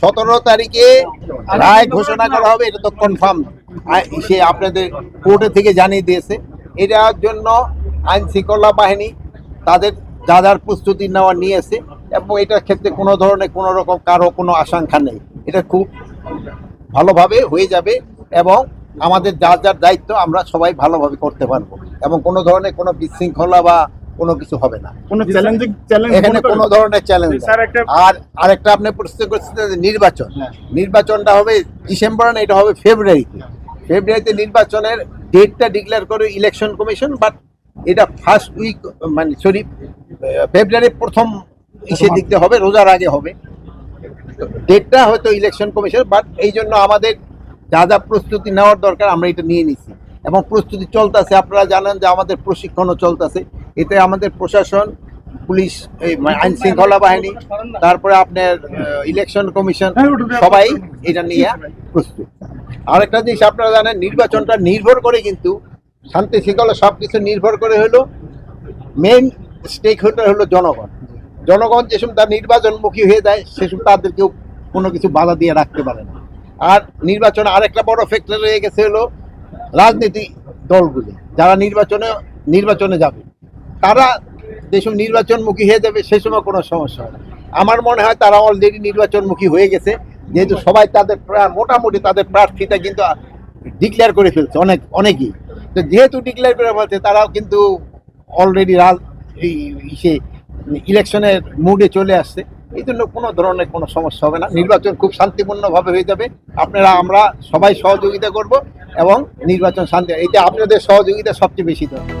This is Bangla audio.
সতেরো তারিখে রায় ঘোষণা করা হবে, এটা তো কনফার্ম সে আপনাদের কোর্টে থেকে জানিয়ে দিয়েছে। এটার জন্য আইন শৃঙ্খলা বাহিনী তাদের যা যার প্রস্তুতি নেওয়া নিয়েছে, এবং এটার ক্ষেত্রে কোনো ধরনের কোনো রকম কারও কোনো আশঙ্কা নেই। এটা খুব ভালোভাবে হয়ে যাবে, এবং আমাদের যার যার দায়িত্ব আমরা সবাই ভালোভাবে করতে পারব, এবং কোনো ধরনের কোনো বিশৃঙ্খলা বা কোনো কিছু হবে না। কোনো চ্যালেঞ্জিং চ্যালেঞ্জ এখানে কোনো ধরনের চ্যালেঞ্জ আর আরেকটা আপনি প্রশ্ন করছেন যে নির্বাচন। হ্যাঁ। নির্বাচনটা হবে ডিসেম্বর না এটা হবে ফেব্রুয়ারিতে ফেব্রুয়ারিতে নির্বাচনের ডেটটা ডিক্লেয়ার করে ইলেকশন কমিশন বাট এটা ফার্স্ট উইক মানে সরি ফেব্রুয়ারির প্রথম ইসে দিকতে হবে রোজার আগে হবে। ডেটটা হয়তো ইলেকশন কমিশন বাট এই জন্য আমাদের যা যা প্রস্তুতি নেওয়ার দরকার আমরা এটা নিয়ে নিছি। এবং প্রস্তুতি চলতেছে আপনারা জানেন যে আমাদের প্রশিক্ষণও চলতেছে। এতে আমাদের প্রশাসন, পুলিশ, এই মানে আইন শৃঙ্খলা বাহিনী, তারপরে আপনার ইলেকশন কমিশন সবাই এটা নিয়ে প্রস্তুত। আরেকটা জিনিস আপনারা জানেন, নির্বাচনটা নির্ভর করে কিন্তু শান্তি শৃঙ্খলা সব কিছু নির্ভর করে হলো মেন স্টেক হোল্ডার হলো জনগণ। জনগণ যেসব তার নির্বাচনমুখী হয়ে যায় সেসব তাদেরকেও কোনো কিছু বাধা দিয়ে রাখতে পারে না। আর নির্বাচনে আরেকটা বড় ফ্যাক্টর রয়ে গেছে হলো, রাজনীতি দলগুলি, যারা নির্বাচনে নির্বাচনে যাবে। তারা যেসব নির্বাচনমুখী হয়ে যাবে, সে সময় কোনো সমস্যা হয় আমার মনে হয় তারা অলরেডি নির্বাচনমুখী হয়ে গেছে, যেহেতু সবাই তাদের মোটামুটি তাদের প্রার্থীটা কিন্তু ডিক্লেয়ার করে ফেলছে অনেক, অনেকেই। তো যেহেতু ডিক্লেয়ার করে ফেলছে, তারাও কিন্তু অলরেডি রাজ, এই ইসে ইলেকশনের মুডে চলে আসছে। এই জন্য কোনো ধরনের কোনো সমস্যা হবে না। নির্বাচন খুব শান্তিপূর্ণভাবে হয়ে যাবে। আপনারা, আমরা সবাই সহযোগিতা করব এবং নির্বাচন শান্তি এটা আপনাদের সহযোগিতা সবচেয়ে বেশি দরকার।